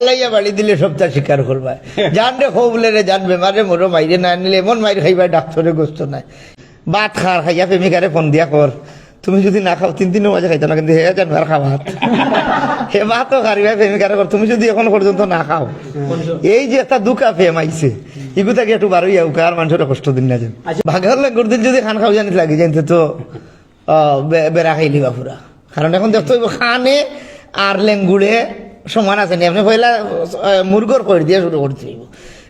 লাইয়া বাড়ি দিলে সপ্তাহ স্বীকার করবা। জানলে খবলে রে জানবে মারে মোরো মাইরে না নিলে এমন মাইর খাইবা ডাক্তারে গোস্ত নাই। ভাত খার খাইয়া প্রেমিকারে ফোন দিয়া কর তুমি যদি না খাও তিন দিনের মাঝে খাইতো না কিন্তু হে আর খাওয়া হে ভাতও খারিবা প্রেমিকারে কর তুমি যদি এখন পর্যন্ত না খাও এই যে একটা দুকা ফেম আইছে ইগু তাকে একটু বারোই আউকা আর মানুষের কষ্ট দিন না যেন। ভাগর লেঙ্গুর দিন যদি খান খাও জানিস লাগে জানতে তো বেড়া খাইলি বা পুরা কারণ এখন দেখতে খানে আর লেঙ্গুড়ে সমান আছে নি? আপনি পয়লা মুরগর করে দিয়ে শুরু করতে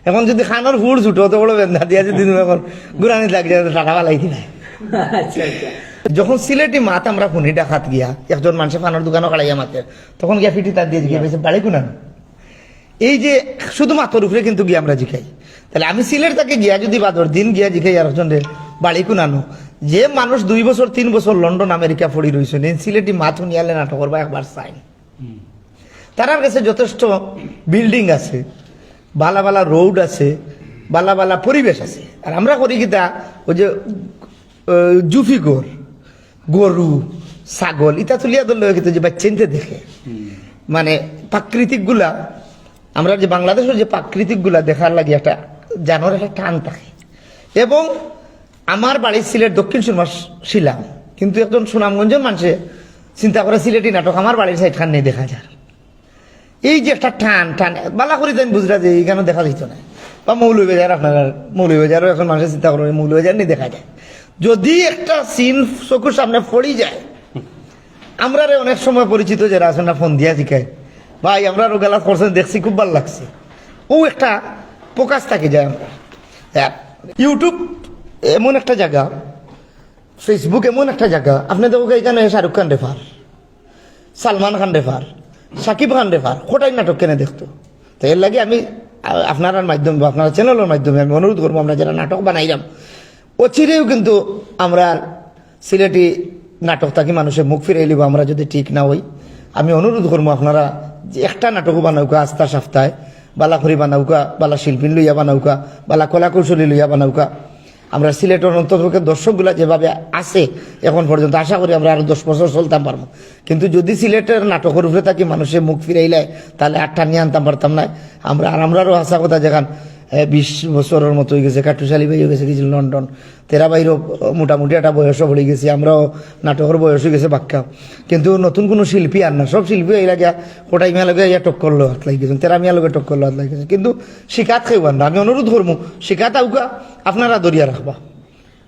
এখন যদি খানোর ফুল ছুটো তো বড় বেন্দা দিয়ে যদি এখন গুরানি লাগে টাকা পালাই দিলাই আচ্ছা আচ্ছা। যখন সিলেটি মাত আমরা ফোনি ডাকাত গিয়া একজন মানুষের ফানোর দোকানও কাড়াইয়া মাতে তখন গিয়া ফিটি তার দিয়ে গিয়ে বাড়ি কুনান? এই যে শুধু মাথার উপরে কিন্তু গিয়ে আমরা জিখাই তাহলে আমি সিলেট তাকে গিয়া যদি বাদর দিন গিয়া জিখাই আর একজন বাড়ি কুনানো? যে মানুষ দুই বছর তিন বছর লন্ডন আমেরিকা পড়ি রয়েছে সিলেটি মাথ নিয়ালে নাটক করবা একবার চাই। তারার কাছে যথেষ্ট বিল্ডিং আছে, বালা বালা রোড আছে, বালা বালা পরিবেশ আছে। আর আমরা করি কিতা ওই যে জুফি গোর, গরু, ছাগল ইটা তুলিয়া ধরলে কিন্তু যে বাচ্চাইতে দেখে। মানে প্রাকৃতিকগুলা আমরা যে বাংলাদেশের যে প্রাকৃতিকগুলা দেখার লাগে একটা জানোয়ার একটা টান থাকে। এবং আমার বাড়ি সিলেট দক্ষিণ সুরমা শিলাম কিন্তু একজন সুনামগঞ্জের মানুষে চিন্তা করে সিলেটি নাটক আমার বাড়ির সাইড খান নেই দেখা যায় এই যে একটা টান টান বালা করে দেন বুঝরা যে এইখানে দেখা যেত না। বা মৌলবাজার আপনার মৌলবাজারও এখন মানুষের চিন্তা করবে মৌলবাজার নেই দেখা যায়। যদি একটা সিন চকুর সামনে পড়ি যায়, আমরা অনেক সময় পরিচিত যারা আছেন না, ফোন দিয়া শিখায়, ভাই, আমরা রোগালা করছেন, দেখছি খুব ভালো লাগছে। ও একটা প্রকাশ থাকে যায় আমরা। ইউটিউব এমন একটা জায়গা, ফেসবুক এমন একটা জায়গা, আপনি দেখো এখানে Shahrukh Khan refer Salman Khan refer Shakib Khan refer কোটাই নাটক কেনে দেখতো? তো এর লাগে আমি, আপনার মাধ্যমে বা আপনার চ্যানেলের মাধ্যমে আমি অনুরোধ করব, আমরা যারা নাটক বানাইলাম অচিরেও কিন্তু আমরা সিলেটি নাটক থাকি, মানুষের মুখ ফিরে এলিব আমরা যদি ঠিক না হই, আমি অনুরোধ করব আপনারা যে একটা নাটকও বানাউকা, আস্থা সপ্তাহে বালাখরি বানাউকা বালা শিল্পী লইয়া বানাউকা বালা কলা কৌশলী লইয়া বানাউকা। আমরা সিলেটের অন্তর্ভুক্ত দর্শকগুলা যেভাবে আছে এখন পর্যন্ত আশা করি আমরা আরও দশ বছর চলতাম পারব। কিন্তু যদি সিলেটের নাটকের উপরে থাকি, মানুষের মুখ ফিরাইলে তাহলে আটটা নিয়ে আনতাম পারতাম না। আমরা আর আমরারও আশা কথা যেখান বিশ বছরের মতো হয়ে গেছে কাটুশালী ভাই হয়ে গেছে কিছু লন্ডন। তেরা বাইরও মোটামুটি একটা বয়সও পড়ে গেছি, আমরাও নাটকের বয়স হয়ে গেছে বাক্কা কিন্তু নতুন কোনো শিল্পী আর না, সব শিল্পী এই লাগে কোটাই মিয়া লগে ইয়া টক করল, হাত লাগি গেছেন তেরা মিয়া লগে টক করল, হাত লাগি গেছে। কিন্তু শিকাত খেয়ে না, আমি অনুরোধ করব, শিকাত আউকা আপনারা দরিয়া রাখবা।